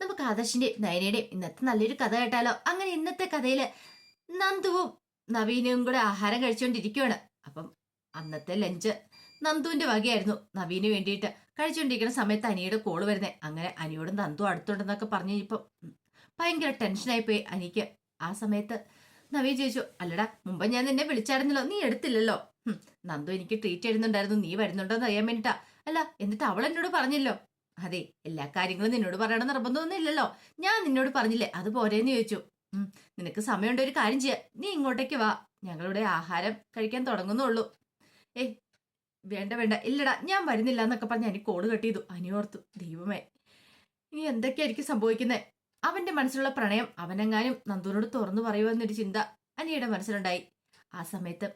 നമുക്ക് ആദർശിന്റെയും നയനയുടെയും ഇന്നത്തെ നല്ലൊരു കഥ കേട്ടാലോ? അങ്ങനെ ഇന്നത്തെ കഥയിൽ നന്ദുവും നവീനും കൂടെ ആഹാരം കഴിച്ചുകൊണ്ടിരിക്കുകയാണ് അപ്പം അന്നത്തെ ലഞ്ച് നന്ദുവിന്റെ വകയായിരുന്നു. നവീന് വേണ്ടിയിട്ട് കഴിച്ചുകൊണ്ടിരിക്കുന്ന സമയത്ത് അനിയുടെ കോൾ വരുന്നേ. അങ്ങനെ അനിയോട് നന്ദു അടുത്തുണ്ടെന്നൊക്കെ പറഞ്ഞു ഇപ്പം ഭയങ്കര ടെൻഷനായി പോയി. അനിക്ക് ആ സമയത്ത് നവീൻ ചോദിച്ചു അല്ലടാ മുമ്പ് ഞാൻ നിന്നെ വിളിച്ചായിരുന്നല്ലോ. നീ എടുത്തില്ലല്ലോ. നന്ദു എനിക്ക് ട്രീറ്റ് ചെയ്യുന്നുണ്ടായിരുന്നു. നീ വരുന്നുണ്ടോ എന്ന് അറിയാൻ വേണ്ടിട്ടാ അല്ല എന്നിട്ട് അവൾ എന്നോട് പറഞ്ഞല്ലോ. അതെ എല്ലാ കാര്യങ്ങളും നിന്നോട് പറയണം നിർബന്ധമൊന്നുമില്ലല്ലോ. ഞാൻ നിന്നോട് പറഞ്ഞില്ലേ അത് പോരേന്ന് ചോദിച്ചു. നിനക്ക് സമയമുണ്ട് ഒരു കാര്യം ചെയ്യാം. നീ ഇങ്ങോട്ടേക്ക് വാ. ഞങ്ങളുടെ ആഹാരം കഴിക്കാൻ തുടങ്ങുന്നുള്ളൂ. ഏയ് വേണ്ട വേണ്ട. ഇല്ലടാ ഞാൻ വരുന്നില്ല എന്നൊക്കെ പറഞ്ഞ് അനി കോൾ കട്ട് ചെയ്തു. അനിയോർത്തു ദൈവമേ ഇനി എന്തൊക്കെയായിരിക്കും സംഭവിക്കുന്നത് അവന്റെ മനസ്സിലുള്ള പ്രണയം അവനെങ്ങാനും നന്ദുവിനോട് തുറന്നു പറയുമെന്നൊരു ചിന്ത അനിയുടെ മനസ്സിലുണ്ടായി. ആ സമയത്ത്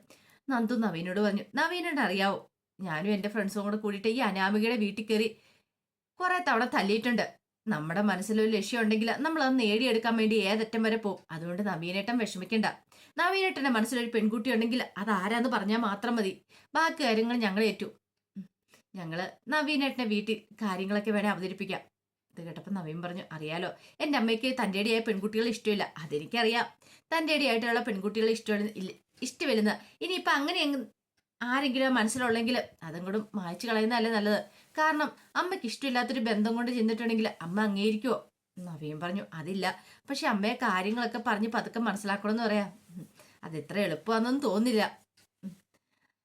നന്ദു നവീനോട് പറഞ്ഞു നവീനോട് അറിയാവോ? ഞാനും എന്റെ ഫ്രണ്ട്സും കൂടെ കൂടിയിട്ട് ഈ അനാമികയുടെ വീട്ടിൽ കയറി കുറെ തവണ തല്ലിയിട്ടുണ്ട്. നമ്മുടെ മനസ്സിലൊരു ലക്ഷ്യം ഉണ്ടെങ്കിൽ നമ്മൾ അത് നേടിയെടുക്കാൻ വേണ്ടി ഏതറ്റം വരെ പോകും അതുകൊണ്ട് നവീനേട്ടൻ വിഷമിക്കണ്ട. നവീനേട്ടന്റെ മനസ്സിലൊരു പെൺകുട്ടി ഉണ്ടെങ്കിൽ അത് ആരാന്ന് പറഞ്ഞാൽ മാത്രം മതി. ബാക്കി കാര്യങ്ങൾ ഞങ്ങൾ ഏറ്റു. ഞങ്ങൾ നവീനേട്ടന്റെ വീട്ടിൽ കാര്യങ്ങളൊക്കെ വേണേ അവതരിപ്പിക്കാം. ഇത് കേട്ടപ്പോൾ നവീൻ പറഞ്ഞു അറിയാലോ എന്റെ അമ്മയ്ക്ക് തന്റെ അടിയായ പെൺകുട്ടികളെ ഇഷ്ടമില്ല. അതെനിക്കറിയാം. തന്റെ അടിയായിട്ടുള്ള പെൺകുട്ടികളെ ഇഷ്ടമില്ല ഇഷ്ടമില്ലെന്ന്. ഇനിയിപ്പോൾ അങ്ങനെ ആരെങ്കിലും മനസ്സിലുള്ളെങ്കിൽ അതും കൂടെ മായ്ച്ചു കളയുന്നതല്ലേ നല്ലത്. കാരണം അമ്മയ്ക്ക് ഇഷ്ടമില്ലാത്തൊരു ബന്ധം കൊണ്ട് ചെന്നിട്ടുണ്ടെങ്കിൽ അമ്മ അംഗീകരിക്കുമോ നവീൻ പറഞ്ഞു അതില്ല. പക്ഷെ അമ്മയെ കാര്യങ്ങളൊക്കെ പറഞ്ഞ് പതുക്കെ മനസ്സിലാക്കണമെന്ന് പറയാം. അത് എത്ര എളുപ്പമാണെന്നൊന്നും തോന്നില്ല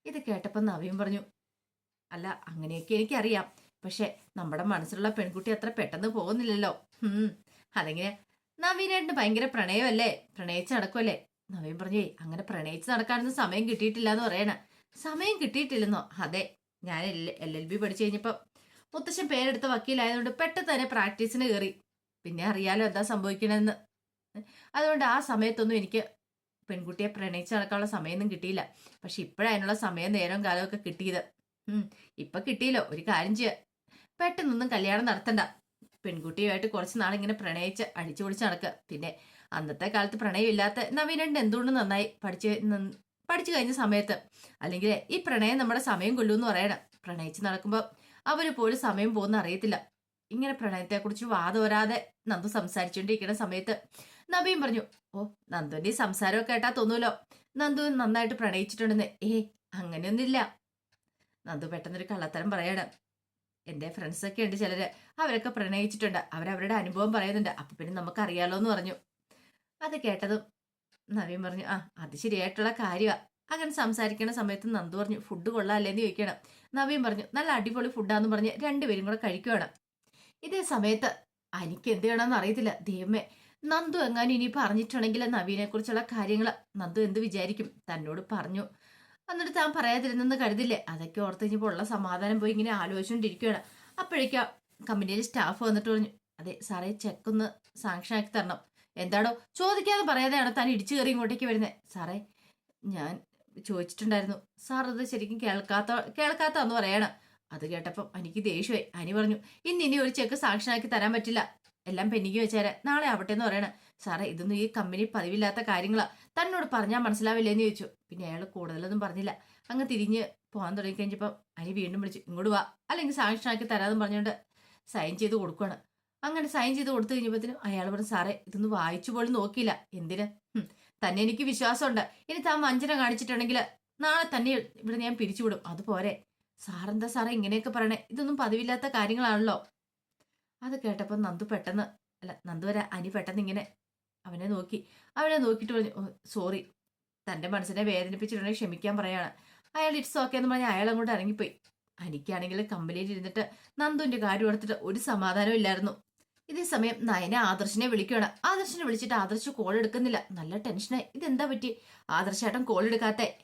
ഇത് കേട്ടപ്പോൾ നവീൻ പറഞ്ഞു അല്ല അങ്ങനെയൊക്കെ എനിക്കറിയാം. പക്ഷെ നമ്മുടെ മനസ്സിലുള്ള പെൺകുട്ടി അത്ര പെട്ടെന്ന് പോകുന്നില്ലല്ലോ. അതെങ്ങനെ? നവീനായിട്ട് ഭയങ്കര പ്രണയമല്ലേ? പ്രണയിച്ച് നടക്കുമല്ലേ നവീൻ പറഞ്ഞേ അങ്ങനെ പ്രണയിച്ച് നടക്കാനൊന്നും സമയം കിട്ടിയിട്ടില്ല എന്ന് പറയണ. സമയം കിട്ടിയിട്ടില്ലെന്നോ? അതെ. ഞാൻ എൽ എൽ ബി പഠിച്ചു കഴിഞ്ഞപ്പോൾ മുത്തശ്ശൻ പേരെടുത്ത വക്കീലായതുകൊണ്ട് പെട്ടെന്ന് തന്നെ പ്രാക്ടീസിന് കയറി പിന്നെ അറിയാലോ എന്താ സംഭവിക്കണമെന്ന് അതുകൊണ്ട് ആ സമയത്തൊന്നും എനിക്ക് പെൺകുട്ടിയെ പ്രണയിച്ച് നടക്കാനുള്ള സമയമൊന്നും കിട്ടിയില്ല. പക്ഷെ ഇപ്പോഴതിനുള്ള സമയം നേരവും കാലമൊക്കെ കിട്ടിയത്. ഇപ്പം കിട്ടിയില്ല ഒരു കാര്യം ചെയ്യുക പെട്ടെന്നൊന്നും കല്യാണം നടത്തണ്ട. പെൺകുട്ടിയുമായിട്ട് കുറച്ച് നാളിങ്ങനെ പ്രണയിച്ച് അടിച്ചു നടക്കുക പിന്നെ അന്നത്തെ കാലത്ത് പ്രണയമില്ലാത്ത നവീനണ്ട് എന്തുകൊണ്ട് നന്നായി പഠിച്ച് പഠിച്ചു കഴിഞ്ഞ സമയത്ത്. അല്ലെങ്കിൽ ഈ പ്രണയം നമ്മുടെ സമയം കൊല്ലുമെന്ന് പറയണം. പ്രണയിച്ച് നടക്കുമ്പോൾ അവർ പോലും സമയം പോകുന്ന അറിയത്തില്ല. ഇങ്ങനെ പ്രണയത്തെക്കുറിച്ച് വാദം വരാതെ നന്ദു സംസാരിച്ചുകൊണ്ടിരിക്കുന്ന സമയത്ത് നബിയും പറഞ്ഞു ഓ നന്ദുവിന്റെ സംസാരമൊക്കെ കേട്ടാ തോന്നൂലോ? നന്ദു നന്നായിട്ട് പ്രണയിച്ചിട്ടുണ്ടെന്ന്. ഏ അങ്ങനെയൊന്നുമില്ല. നന്ദു പെട്ടെന്നൊരു കള്ളത്തരം പറയാണ്. എന്റെ ഫ്രണ്ട്സൊക്കെ ഉണ്ട് ചിലര്. അവരൊക്കെ പ്രണയിച്ചിട്ടുണ്ട്. അവരവരുടെ അനുഭവം പറയുന്നുണ്ട്. അപ്പൊ പിന്നെ നമുക്കറിയാലോ എന്ന് പറഞ്ഞു. അത് കേട്ടതും നവീൻ പറഞ്ഞു ആ അത് ശരിയായിട്ടുള്ള കാര്യമാ അങ്ങനെ സംസാരിക്കുന്ന സമയത്ത് നന്ദു പറഞ്ഞു ഫുഡ് കൊള്ളാല്ലേന്ന് ചോദിക്കണം നവീൻ പറഞ്ഞു നല്ല അടിപൊളി ഫുഡാന്ന് പറഞ്ഞ് രണ്ടുപേരും കൂടെ കഴിക്കുവാണ്. ഇതേ സമയത്ത് എനിക്ക് എന്ത് ചെയ്യണമെന്ന് അറിയത്തില്ല ദൈവമേ. നന്ദു എങ്ങാനും ഇനി പറഞ്ഞിട്ടുണ്ടെങ്കിൽ നവീനെ കുറിച്ചുള്ള കാര്യങ്ങൾ നന്ദു എന്ത് വിചാരിക്കും? തന്നോട് പറഞ്ഞു. എന്നിട്ട് താൻ പറയാതിരുന്നെന്ന് കരുതില്ലേ? അതൊക്കെ ഓർത്ത് കഴിഞ്ഞപ്പോൾ ഉള്ള സമാധാനം പോയി ഇങ്ങനെ ആലോചിച്ചുകൊണ്ടിരിക്കുകയാണ് അപ്പോഴേക്കും കമ്പനിയിൽ സ്റ്റാഫ് വന്നിട്ട് പറഞ്ഞു അതെ സാറേ ചെക്കൊന്ന് സാങ്ഷനാക്കി തരണം. എന്താടോ ചോദിക്കാതെ പറയാതെയാണ് താൻ ഇടിച്ചു കയറി ഇങ്ങോട്ടേക്ക് വരുന്നത് സാറേ ഞാൻ ചോദിച്ചിട്ടുണ്ടായിരുന്നു. സാർ അത് ശരിക്കും കേൾക്കാത്ത കേൾക്കാത്തന്ന് പറയണം. അത് കേട്ടപ്പം എനിക്ക് ദേഷ്യമായി. അനി പറഞ്ഞു ഇന്ന് ഇനി ഒരു ചെക്ക് സാക്ഷനാക്കി തരാൻ പറ്റില്ല. എല്ലാം പെന്നിക്ക് വെച്ചാരെ. നാളെ ആവട്ടെ എന്ന് പറയണം. സാറേ ഇതൊന്നും ഈ കമ്പനി പതിവില്ലാത്ത കാര്യങ്ങളാ. തന്നോട് പറഞ്ഞാൽ മനസ്സിലാവില്ലെന്ന് ചോദിച്ചു. പിന്നെ അയാൾ കൂടുതലൊന്നും പറഞ്ഞില്ല. അങ്ങ് തിരിഞ്ഞ് പോകാൻ തുടങ്ങി കഴിഞ്ഞപ്പം അനി വീണ്ടും വിളിച്ചു ഇങ്ങോട്ട് വാ. അല്ലെങ്കിൽ സാക്ഷനാക്കി തരാതെന്ന് പറഞ്ഞുകൊണ്ട് സൈൻ ചെയ്ത് കൊടുക്കുകയാണ് അങ്ങനെ സൈൻ ചെയ്ത് കൊടുത്തു കഴിഞ്ഞപ്പോഴത്തേനും അയാൾ പറഞ്ഞു സാറേ ഇതൊന്നും വായിച്ചു പോലും നോക്കിയില്ല. എന്തിന്? തന്നെ എനിക്ക് വിശ്വാസമുണ്ട്. ഇനി താൻ വഞ്ചന കാണിച്ചിട്ടുണ്ടെങ്കിൽ നാളെ തന്നെ ഇവിടെ ഞാൻ പിരിച്ചുവിടും. അതുപോലെ സാറെന്താ സാറേ ഇങ്ങനെയൊക്കെ പറയണേ? ഇതൊന്നും പതിവില്ലാത്ത കാര്യങ്ങളാണല്ലോ. അത് കേട്ടപ്പോൾ നന്ദു പെട്ടെന്ന് അല്ല നന്ദു വരെ അനി പെട്ടെന്ന് ഇങ്ങനെ അവനെ നോക്കി. അവനെ നോക്കിയിട്ട് പറഞ്ഞു സോറി. തന്റെ മനസ്സിനെ വേദനിപ്പിച്ചിട്ടുണ്ടെങ്കിൽ ക്ഷമിക്കാൻ പറയാണ്. അയാൾ ഇറ്റ്സ് ഓക്കെ എന്ന് പറഞ്ഞ് അയാൾ അങ്ങോട്ട് ഇറങ്ങിപ്പോയി. അനിക്കാണെങ്കിൽ കമ്പനിയിൽ ഇരുന്നിട്ട് നന്ദുവിന്റെ കാര്യം എടുത്തിട്ട് ഒരു സമാധാനവും ഇല്ലായിരുന്നു. ഇതേ സമയം നയന ആദർശിനെ വിളിക്കുകയാണ്. ആദർശിനെ വിളിച്ചിട്ട് ആദർശ് കോൾ എടുക്കുന്നില്ല. നല്ല ടെൻഷനായി ഇതെന്താ പറ്റി? ആദർശേട്ടൻ കോൾ എടുക്കാത്തെ.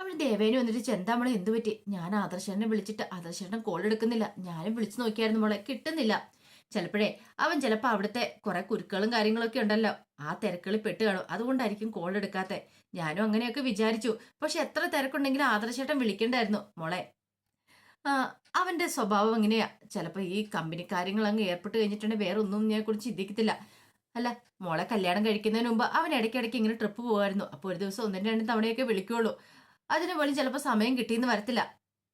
അവൾ ദേവേനെ വന്നിട്ട് ചെന്താമളെ എന്ത് പറ്റി? ഞാൻ ആദർശനെ വിളിച്ചിട്ട് ആദർശേട്ടൻ കോൾ എടുക്കുന്നില്ല. ഞാനും വിളിച്ചു നോക്കിയായിരുന്നു മോളെ. കിട്ടുന്നില്ല. ചിലപ്പോഴേ അവൻ ചിലപ്പോൾ അവിടുത്തെ കുറെ കുരുക്കളും കാര്യങ്ങളൊക്കെ ഉണ്ടല്ലോ. ആ തിരക്കുകളിൽ പെട്ട് കാണും. അതുകൊണ്ടായിരിക്കും കോൾ എടുക്കാത്തെ. ഞാനും അങ്ങനെയൊക്കെ വിചാരിച്ചു. പക്ഷെ എത്ര തിരക്കുണ്ടെങ്കിലും ആദർശേട്ടൻ വിളിക്കണ്ടായിരുന്നു. മോളെ ആ, അവന്റെ സ്വഭാവം എങ്ങനെയാ? ചിലപ്പോൾ ഈ കമ്പനി കാര്യങ്ങൾ അങ്ങ് ഏർപ്പെട്ട് കഴിഞ്ഞിട്ടുണ്ടെങ്കിൽ വേറെ ഒന്നും ഞാൻ കുറിച്ച് ചിന്തിക്കത്തില്ല. അല്ല മോളെ കല്യാണം കഴിക്കുന്നതിന് മുമ്പ് അവൻ ഇടയ്ക്കിടയ്ക്ക് ഇങ്ങനെ ട്രിപ്പ് പോകുമായിരുന്നു അപ്പോൾ ഒരു ദിവസം ഒന്നും രണ്ടും തവണയൊക്കെ വിളിക്കുള്ളൂ. അതിന് പോലും ചിലപ്പോൾ സമയം കിട്ടിയെന്ന് വരത്തില്ല.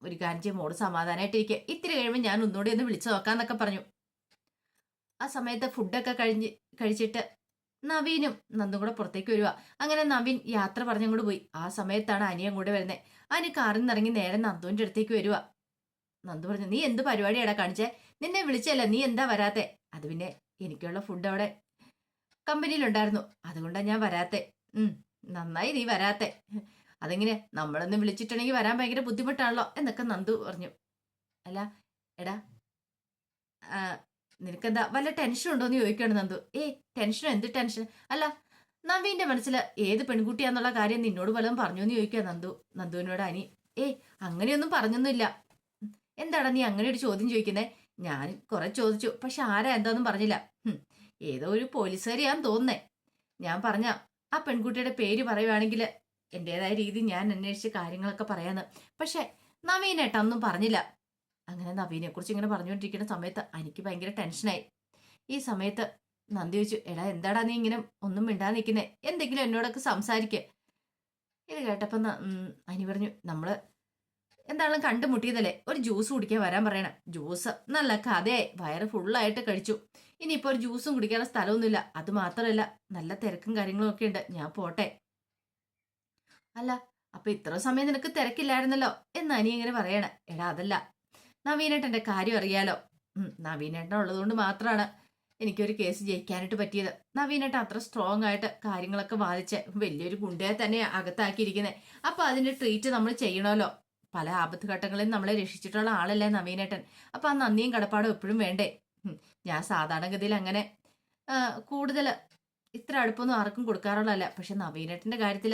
ഒരു കാര്യം മോട് സമാധാനമായിട്ടിരിക്കുക ഇത്തിരി കഴിയുമ്പോൾ ഞാൻ ഒന്നുകൂടി ഒന്ന് വിളിച്ചു നോക്കാന്നൊക്കെ പറഞ്ഞു. ആ സമയത്ത് ഫുഡൊക്കെ കഴിഞ്ഞ് കഴിച്ചിട്ട് നവീനും നന്ദും കൂടെ പുറത്തേക്ക് വരുക അങ്ങനെ നവീൻ യാത്ര പറഞ്ഞങ്ങോട്ട് പോയി. ആ സമയത്താണ് അനിയും കൂടെ വരുന്നത് അനി കാറിൽ നിന്ന് ഇറങ്ങി നേരെ നന്ദുവിന്റെ അടുത്തേക്ക് വരുക നന്ദു പറഞ്ഞു നീ എന്ത് പരിപാടിയാടാ കാണിച്ചേ? നിന്നെ വിളിച്ചല്ല നീ എന്താ വരാത്തെ? അത് പിന്നെ എനിക്കുള്ള ഫുഡ് അവിടെ കമ്പനിയിലുണ്ടായിരുന്നു. അതുകൊണ്ടാണ് ഞാൻ വരാത്തെ. ഉം നന്നായി നീ വരാത്തെ. അതെങ്ങനെ? നമ്മളൊന്ന് വിളിച്ചിട്ടുണ്ടെങ്കിൽ വരാൻ ഭയങ്കര ബുദ്ധിമുട്ടാണല്ലോ എന്നൊക്കെ നന്ദു പറഞ്ഞു. അല്ല എടാ നിനക്കെന്താ വല്ല ടെൻഷൻ ഉണ്ടോ എന്ന് ചോദിക്കുകയാണ് നന്ദു. ഏ ടെൻഷനോ എന്ത് ടെൻഷൻ അല്ല നവീന്റെ മനസ്സിൽ ഏത് പെൺകുട്ടിയാന്നുള്ള കാര്യം നിന്നോട് വല്ലതും പറഞ്ഞു എന്ന് ചോദിക്കുക നന്ദു. നന്ദുവിനോട് അനി ഏ അങ്ങനെയൊന്നും പറഞ്ഞൊന്നുമില്ല. എന്താടാ നീ അങ്ങനെ ഒരു ചോദ്യം ചോദിക്കുന്നേ? ഞാൻ കുറെ ചോദിച്ചു പക്ഷെ ആരാ എന്താന്നും പറഞ്ഞില്ല. ഏതോ ഒരു പോലീസുകാരിയാന്ന് തോന്നുന്നേ. ഞാൻ പറഞ്ഞ ആ പെൺകുട്ടിയുടെ പേര് പറയുവാണെങ്കിൽ എന്റേതായ രീതി ഞാൻ അന്വേഷിച്ച് കാര്യങ്ങളൊക്കെ പറയാന്ന്. പക്ഷെ നവീനേട്ടാ ഒന്നും പറഞ്ഞില്ല. അങ്ങനെ നവീനെ കുറിച്ച് ഇങ്ങനെ പറഞ്ഞുകൊണ്ടിരിക്കുന്ന സമയത്ത് എനിക്ക് ഭയങ്കര ടെൻഷനായി. ഈ സമയത്ത് നന്ദി ചോദിച്ചു എടാ എന്താടാ നീ ഇങ്ങനെ ഒന്നും മിണ്ടാതെ നിൽക്കുന്നേ എന്തെങ്കിലും എന്നോടൊക്കെ സംസാരിക്കേ. ഇത് കേട്ടപ്പോ അനി പറഞ്ഞു നമ്മൾ എന്താണെങ്കിലും കണ്ടുമുട്ടിയതല്ലേ? ഒരു ജ്യൂസ് കുടിക്കാൻ വരാൻ പറയണം. ജ്യൂസ്? നല്ല കഥയായി. വയറ് ഫുള്ളായിട്ട് കഴിച്ചു. ഇനിയിപ്പോ ഒരു ജ്യൂസും കുടിക്കാനുള്ള സ്ഥലമൊന്നുമില്ല. അത് മാത്രമല്ല നല്ല തിരക്കും കാര്യങ്ങളും ഒക്കെ ഉണ്ട്. ഞാൻ പോട്ടെ. അല്ല അപ്പൊ ഇത്ര സമയം നിനക്ക് തിരക്കില്ലായിരുന്നല്ലോ? എന്ന് അനി ഇങ്ങനെ പറയണ. എടാ അതല്ല. നവീനേട്ടന്റെ കാര്യം അറിയാലോ. നവീനേട്ടൻ ഉള്ളതുകൊണ്ട് മാത്രമാണ് എനിക്കൊരു കേസ് ജയിക്കാനായിട്ട് പറ്റിയത്. നവീനേട്ടൻ അത്ര സ്ട്രോങ് ആയിട്ട് കാര്യങ്ങളൊക്കെ വാദിച്ച് വലിയൊരു ഗുണ്ടയെ തന്നെ അകത്താക്കിയിരിക്കുന്നത് അപ്പൊ അതിന്റെ ട്രീറ്റ് നമ്മൾ ചെയ്യണമല്ലോ. പല ആപത്ത് ഘട്ടങ്ങളിൽ നമ്മളെ രക്ഷിച്ചിട്ടുള്ള ആളല്ലേ നവീനേട്ടൻ. അപ്പൊ ആ നന്ദിയും കടപ്പാടും എപ്പോഴും വേണ്ടേ? ഞാൻ സാധാരണഗതിയിൽ അങ്ങനെ കൂടുതൽ ഇത്ര അടുപ്പൊന്നും ആർക്കും കൊടുക്കാറുള്ളതല്ല. പക്ഷെ നവീനേട്ടന്റെ കാര്യത്തിൽ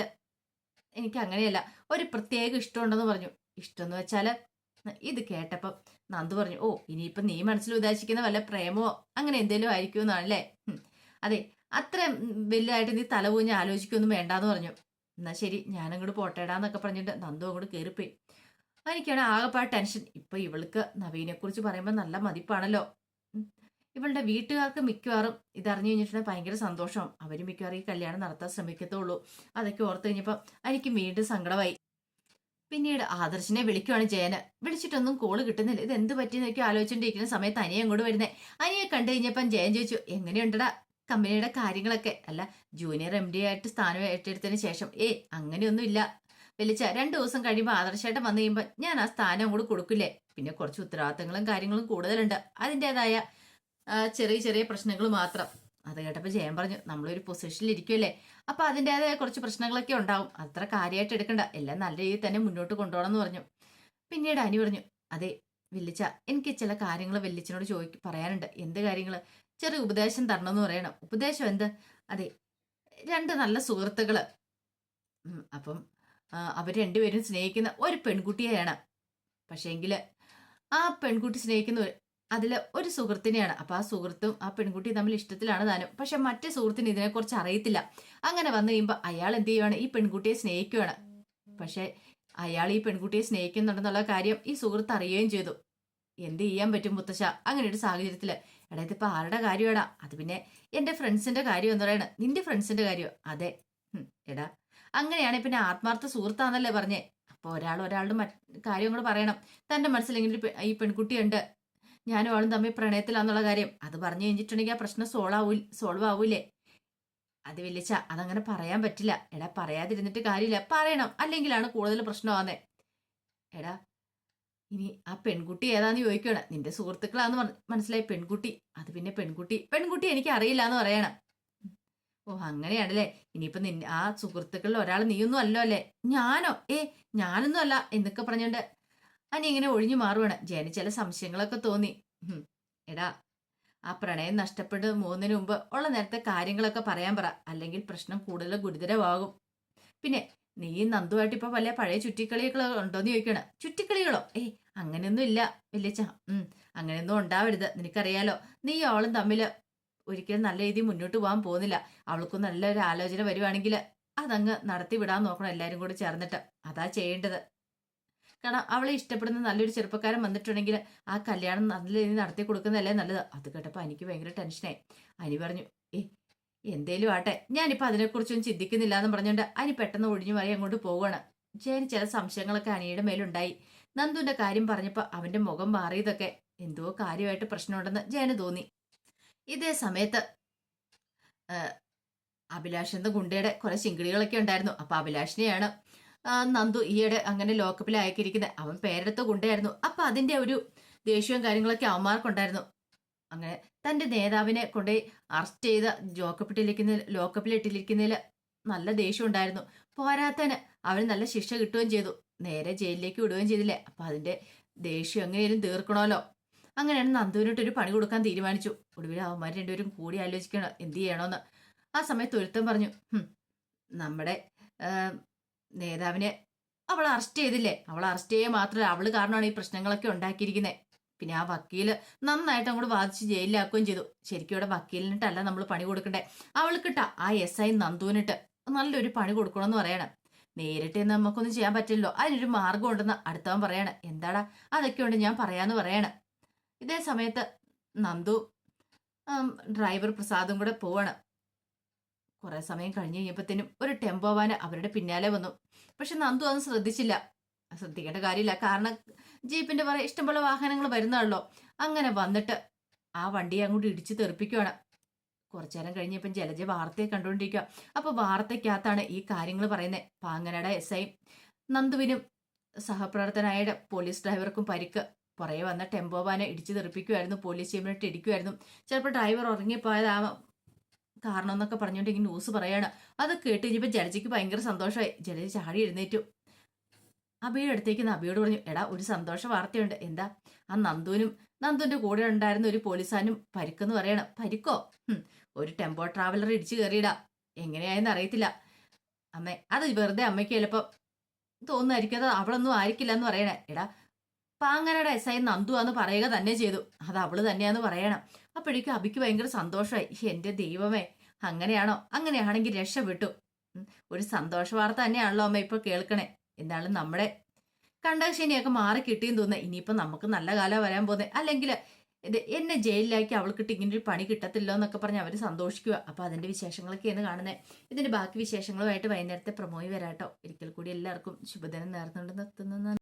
എനിക്ക് അങ്ങനെയല്ല. ഒരു പ്രത്യേക ഇഷ്ടമുണ്ടെന്ന് പറഞ്ഞു. ഇഷ്ടമെന്ന് വെച്ചാൽ ഇത് കേട്ടപ്പം നന്ദു പറഞ്ഞു ഓ ഇനിയിപ്പം നീ മനസ്സിൽ ഉദ്ദേശിക്കുന്ന വല്ല പ്രേമമോ അങ്ങനെ എന്തെങ്കിലും ആയിരിക്കും എന്നാണല്ലേ അതെ അത്ര വലുതായിട്ട് നീ തല പൂഞ്ഞ് ആലോചിക്കൊന്നും വേണ്ടാന്ന് പറഞ്ഞു. എന്നാ ശരി ഞാനങ്ങോട്ട് പോട്ടേടാന്നൊക്കെ പറഞ്ഞിട്ട് നന്ദു അങ്ങോട്ട് കയറിപ്പോയി എനിക്കാണ് ആകെപ്പാ ടെൻഷൻ. ഇപ്പൊ ഇവൾക്ക് നവീനെക്കുറിച്ച് പറയുമ്പോൾ നല്ല മതിപ്പാണല്ലോ. ഇവളുടെ വീട്ടുകാർക്ക് മിക്കവാറും ഇതറിഞ്ഞു കഴിഞ്ഞിട്ടുണ്ടെങ്കിൽ ഭയങ്കര സന്തോഷം. അവർ മിക്കവാറും ഈ കല്യാണം നടത്താൻ ശ്രമിക്കത്തുള്ളൂ. അതൊക്കെ ഓർത്ത് കഴിഞ്ഞപ്പോൾ എനിക്ക് വീണ്ടും സങ്കടമായി. പിന്നീട് ആദർശിനെ വിളിക്കുവാണ് ജയന്. വിളിച്ചിട്ടൊന്നും കോൾ കിട്ടുന്നില്ല. ഇത് എന്ത് പറ്റിയെന്നൊക്കെ ആലോചിച്ചുകൊണ്ടിരിക്കുന്ന സമയത്ത് അനിയെ അങ്ങോട്ട് വരുന്നേ. അനിയെ കണ്ടു കഴിഞ്ഞപ്പം ജയൻ ചോദിച്ചു എങ്ങനെയുണ്ടടാ കമ്പനിയുടെ കാര്യങ്ങളൊക്കെ? അല്ല ജൂനിയർ എം ഡി ആയിട്ട് സ്ഥാനം ഏറ്റെടുത്തതിന് ശേഷം. ഏ അങ്ങനെയൊന്നും ഇല്ല വലിച്ച രണ്ടു ദിവസം കഴിയുമ്പോൾ ആദർശമായിട്ട് വന്നു കഴിയുമ്പോൾ ഞാൻ ആ സ്ഥാനം അങ്ങോട്ട് കൊടുക്കില്ലേ? പിന്നെ കുറച്ച് ഉത്തരവാദിത്തങ്ങളും കാര്യങ്ങളും കൂടുതലുണ്ട്. അതിന്റെതായ ചെറിയ ചെറിയ പ്രശ്നങ്ങൾ മാത്രം. അത് കേട്ടപ്പോൾ ജയൻ പറഞ്ഞു നമ്മളൊരു പൊസിഷനിൽ ഇരിക്കുമല്ലേ അപ്പൊ അതിന്റെതായ കുറച്ച് പ്രശ്നങ്ങളൊക്കെ ഉണ്ടാവും. അത്ര കാര്യമായിട്ട് എടുക്കണ്ട. എല്ലാം നല്ല രീതിയിൽ തന്നെ മുന്നോട്ട് കൊണ്ടുപോകണം എന്ന് പറഞ്ഞു. പിന്നീട് അനി പറഞ്ഞു അതെ വില്ലിച്ച എനിക്ക് ചില കാര്യങ്ങൾ വെല്ലിച്ചനോട് ചോദിക്ക പറയാനുണ്ട്. എന്ത് കാര്യങ്ങൾ? ചെറിയ ഉപദേശം തരണം എന്ന് പറയണം. ഉപദേശം എന്ത്? അതെ രണ്ട് നല്ല സുഹൃത്തുക്കൾ. അപ്പം അവർ രണ്ടുപേരും സ്നേഹിക്കുന്ന ഒരു പെൺകുട്ടിയെയാണ്. പക്ഷേങ്കിൽ ആ പെൺകുട്ടി സ്നേഹിക്കുന്ന അതിൽ ഒരു സുഹൃത്തിനെയാണ്. അപ്പം ആ സുഹൃത്തും ആ പെൺകുട്ടി തമ്മിൽ ഇഷ്ടത്തിലാണ് താനും. പക്ഷെ മറ്റേ സുഹൃത്തിന് ഇതിനെക്കുറിച്ച് അറിയത്തില്ല. അങ്ങനെ വന്നു കഴിയുമ്പോൾ അയാൾ എന്ത് ചെയ്യുവാണ്? ഈ പെൺകുട്ടിയെ സ്നേഹിക്കുവാണ്. പക്ഷെ അയാൾ ഈ പെൺകുട്ടിയെ സ്നേഹിക്കുന്നുണ്ടെന്നുള്ള കാര്യം ഈ സുഹൃത്ത് അറിയുകയും ചെയ്തു. എന്ത് ചെയ്യാൻ പറ്റും മുത്തശ്ശ? അങ്ങനെ ഒരു സാഹചര്യത്തിൽ എടാ ഇതിപ്പോ ആരുടെ കാര്യമാടാ? അത് പിന്നെ എന്റെ ഫ്രണ്ട്സിന്റെ കാര്യം എന്ന് പറയണ. നിന്റെ ഫ്രണ്ട്സിന്റെ കാര്യം? അതെ. എടാ അങ്ങനെയാണ് പിന്നെ ആത്മാർത്ഥ സുഹൃത്താന്നല്ലേ പറഞ്ഞേ. അപ്പോൾ ഒരാൾ ഒരാളുടെ കാര്യങ്ങൾ പറയണം. തന്റെ മനസ്സിൽ ഇങ്ങനെ ഈ പെൺകുട്ടിയുണ്ട്. ഞാനും അവളും തമ്മിൽ പ്രണയത്തിലാന്നുള്ള കാര്യം. അത് പറഞ്ഞു കഴിഞ്ഞിട്ടുണ്ടെങ്കിൽ ആ പ്രശ്നം സോൾവ് ആവൂ സോൾവ് ആവൂലേ? അത് വലിച്ച അതങ്ങനെ പറയാൻ പറ്റില്ല. എടാ പറയാതിരുന്നിട്ട് കാര്യമില്ല. പറയണം. അല്ലെങ്കിലാണ് കൂടുതൽ പ്രശ്നമാകുന്നത് എടാ ഇനി ആ പെൺകുട്ടി ഏതാന്ന് ചോദിക്കണം. നിന്റെ സുഹൃത്തുക്കളാന്ന് മനസ്സിലായി. പെൺകുട്ടി അത് പിന്നെ പെൺകുട്ടി. പെൺകുട്ടി എനിക്ക് അറിയില്ല എന്ന് പറയണം. ഓ അങ്ങനെയാണല്ലേ. ഇനിയിപ്പൊ നിന്നെ ആ സുഹൃത്തുക്കളിൽ ഒരാൾ നീയൊന്നും അല്ലോ അല്ലേ? ഞാനോ? ഏ ഞാനൊന്നും അല്ല എന്നൊക്കെ പറഞ്ഞോണ്ട് അനി ഇങ്ങനെ ഒഴിഞ്ഞു മാറുവാണ്. ജയന് ചില സംശയങ്ങളൊക്കെ തോന്നി. എടാ ആ പ്രണയം നഷ്ടപ്പെട്ട് മൂന്നിന് മുമ്പ് ഉള്ള നേരത്തെ കാര്യങ്ങളൊക്കെ പറയാൻ പറ. അല്ലെങ്കിൽ പ്രശ്നം കൂടുതൽ ഗുരുതരമാകും. പിന്നെ നീ നന്ദുമായിട്ട് ഇപ്പൊ വല്ല പഴയ ചുറ്റിക്കളികളോ ഉണ്ടോന്ന് ചോദിക്കണം. ചുറ്റിക്കളികളോ? ഏ അങ്ങനെയൊന്നും ഇല്ല വല്യച്ച ഉം അങ്ങനെയൊന്നും ഉണ്ടാവരുത്. നിനക്കറിയാലോ നീ അവളും തമ്മിൽ ഒരിക്കലും നല്ല രീതിയിൽ മുന്നോട്ട് പോകാൻ പോകുന്നില്ല. അവൾക്കും നല്ലൊരു ആലോചന വരുവാണെങ്കിൽ അതങ്ങ് നടത്തി വിടാൻ നോക്കണം എല്ലാവരും കൂടി ചേർന്നിട്ട്. അതാ ചെയ്യേണ്ടത്. കാരണം അവളെ ഇഷ്ടപ്പെടുന്ന നല്ലൊരു ചെറുപ്പക്കാരൻ വന്നിട്ടുണ്ടെങ്കിൽ ആ കല്യാണം നല്ല രീതിയിൽ നടത്തി കൊടുക്കുന്നതല്ലേ നല്ലത്. അത് കേട്ടപ്പോൾ എനിക്ക് ഭയങ്കര ടെൻഷനായി അനി പറഞ്ഞു ഏ എന്തേലും ആട്ടെ. ഞാനിപ്പോൾ അതിനെക്കുറിച്ചൊന്നും ചിന്തിക്കുന്നില്ല എന്ന് പറഞ്ഞുകൊണ്ട് അനി പെട്ടെന്ന് ഒഴിഞ്ഞു മാറി അങ്ങോട്ട് പോവുകയാണ്. ജയന് ചില സംശയങ്ങളൊക്കെ അനിയുടെ മേലുണ്ടായി. നന്ദുവിന്റെ കാര്യം പറഞ്ഞപ്പോൾ അവന്റെ മുഖം മാറിയതൊക്കെ എന്തോ കാര്യമായിട്ട് പ്രശ്നമുണ്ടെന്ന് ജയന് തോന്നി. ഇതേ സമയത്ത് അഭിലാഷ് എന്ന ഗുണ്ടയുടെ കുറെ ചിങ്കിടികളൊക്കെ ഉണ്ടായിരുന്നു. അപ്പൊ അഭിലാഷിനെയാണ് നന്ദു ഈയിടെ അങ്ങനെ ലോക്കപ്പിൽ അയക്കിയിരിക്കുന്നത് അവൻ പേരെടുത്ത ഗുണ്ടയായിരുന്നു. അപ്പൊ അതിന്റെ ഒരു ദേഷ്യവും കാര്യങ്ങളൊക്കെ അവന്മാർക്കുണ്ടായിരുന്നു. അങ്ങനെ തന്റെ നേതാവിനെ കൊണ്ടുപോയി അറസ്റ്റ് ചെയ്ത ലോക്കപ്പിട്ടിരിക്കുന്ന ലോക്കപ്പിലിട്ടിരിക്കുന്നതിൽ നല്ല ദേഷ്യം ഉണ്ടായിരുന്നു. പോരാത്തന് അവന് നല്ല ശിക്ഷ കിട്ടുകയും ചെയ്തു. നേരെ ജയിലിലേക്ക് വിടുകയും ചെയ്തില്ലേ? അപ്പൊ അതിന്റെ ദേഷ്യം എങ്ങനെയും തീർക്കണമല്ലോ. അങ്ങനെയാണ് നന്ദുവിനോട്ട് ഒരു പണി കൊടുക്കാൻ തീരുമാനിച്ചു. ഒടുവിൽ അവന്മാർ രണ്ടുപേരും കൂടി ആലോചിക്കണം എന്ത് ചെയ്യണമെന്ന് ആ സമയത്ത് ഒരുത്തൻ പറഞ്ഞു നമ്മുടെ നേതാവിനെ അവൾ അറസ്റ്റ് ചെയ്തില്ലേ? അവൾ അറസ്റ്റ് ചെയ്യുക മാത്രമല്ല അവൾ കാരണമാണ് ഈ പ്രശ്നങ്ങളൊക്കെ ഉണ്ടാക്കിയിരിക്കുന്നത് പിന്നെ ആ വക്കീൽ നന്നായിട്ട് അങ്ങോട്ട് വാദിച്ച് ജയിലിലാക്കുകയും ചെയ്തു. ശരിക്കും ഇവിടെ വക്കീലിനിട്ടല്ല നമ്മൾ പണി കൊടുക്കണ്ടേ? അവൾക്കിട്ട ആ എസ് ഐ നന്ദുവിനിട്ട്. നല്ലൊരു പണി കൊടുക്കണമെന്ന് പറയണം. നേരിട്ട് നമുക്കൊന്നും ചെയ്യാൻ പറ്റില്ലല്ലോ. അതിനൊരു മാർഗം ഉണ്ടെന്ന് അടുത്തവൻ പറയണം. എന്താടാ? അതൊക്കെ ഉണ്ട് ഞാൻ പറയാന്ന് പറയണം. ഇതേ സമയത്ത് നന്ദു ഡ്രൈവർ പ്രസാദും കൂടെ പോവാണ്. കുറേ സമയം കഴിഞ്ഞ് കഴിഞ്ഞപ്പോഴത്തേനും ഒരു ടെമ്പോ വാന് അവരുടെ പിന്നാലെ വന്നു. പക്ഷെ നന്ദു അതൊന്നും ശ്രദ്ധിച്ചില്ല. ശ്രദ്ധിക്കേണ്ട കാര്യമില്ല. കാരണം ജീപ്പിന്റെ പുറകെ ഇഷ്ടംപോലെ വാഹനങ്ങൾ വരുന്നതാണല്ലോ. അങ്ങനെ വന്നിട്ട് ആ വണ്ടിയെ അങ്ങോട്ട് ഇടിച്ചു തെറിപ്പിക്കുവാണ്. കുറച്ചു നേരം കഴിഞ്ഞപ്പം ജലജ വാർത്തയെ കണ്ടുകൊണ്ടിരിക്കുക അപ്പൊ വാർത്തയ്ക്കകത്താണ് ഈ കാര്യങ്ങൾ പറയുന്നത് പാങ്ങനയുടെ എസ് ഐ. നന്ദുവിനും സഹപ്രവർത്തനായ പോലീസ് ഡ്രൈവർക്കും പരിക്ക്. പുറകെ വന്ന ടെമ്പോ വാനെ ഇടിച്ചു തെറിപ്പിക്കുമായിരുന്നു പോലീസ് ചെയ്യുമ്പോഴിട്ട് ഇടിക്കുമായിരുന്നു ചിലപ്പോൾ ഡ്രൈവർ ഉറങ്ങിപ്പോയതാവാം കാരണം എന്നൊക്കെ പറഞ്ഞുകൊണ്ട് ഇങ്ങനെ ന്യൂസ് പറയാണ്. അത് കേട്ട് കഴിഞ്ഞപ്പോൾ ജലജയ്ക്ക് ഭയങ്കര സന്തോഷമായി. ജലജ ചാടി എഴുന്നേറ്റു. അബിയുടെ അടുത്തേക്ക് അബിയോട് പറഞ്ഞു എടാ ഒരു സന്തോഷ വാർത്തയുണ്ട്. എന്താ? ആ നന്ദുവിനും നന്ദുവിന്റെ കൂടെ ഉണ്ടായിരുന്ന ഒരു പോലീസാനും പരിക്കെന്ന് പറയണം. പരിക്കോ? ഒരു ടെമ്പോ ട്രാവലർ ഇടിച്ചു കയറിയിടാ. എങ്ങനെയായെന്ന് അറിയത്തില്ല. അമ്മേ അത് വെറുതെ അമ്മയ്ക്ക് ചിലപ്പോൾ തോന്നുമായിരിക്കും. അത് അവളൊന്നും ആയിരിക്കില്ല എന്ന് പറയണേ. എടാ പാങ്ങനയുടെ എസ് ഐ നന്ദു എന്ന് പറയുക തന്നെ ചെയ്തു. അത് അവൾ തന്നെയാന്ന് പറയണം. അപ്പോഴേക്കും അബിക്ക് ഭയങ്കര സന്തോഷമായി എന്റെ ദൈവമേ. അങ്ങനെയാണോ? അങ്ങനെയാണെങ്കിൽ രക്ഷപ്പെട്ടു. ഒരു സന്തോഷ വാർത്ത തന്നെയാണല്ലോ അമ്മ ഇപ്പൊ കേൾക്കണേ. എന്നാലും നമ്മുടെ കണ്ടക്ഷനിയൊക്കെ മാറി കിട്ടിയെന്ന് തോന്നുന്നത് ഇനിയിപ്പോ നമുക്ക് നല്ല കാലം വരാൻ പോകുന്നത് അല്ലെങ്കിൽ എന്നെ ജയിലിലാക്കി അവൾക്കിട്ട് ഇങ്ങനെ ഒരു പണി കിട്ടത്തില്ലോ എന്നൊക്കെ പറഞ്ഞ് അവർ സന്തോഷിക്കുക അതിന്റെ വിശേഷങ്ങളൊക്കെയാണ് കാണുന്നത് ഇതിന്റെ ബാക്കി വിശേഷങ്ങളുമായിട്ട് വൈകുന്നേരത്തെ പ്രമോയി വരാട്ടോ. ഒരിക്കൽ കൂടി എല്ലാവർക്കും ശുഭദിനം നേർന്നുകൊണ്ട് നിർത്തുന്നു.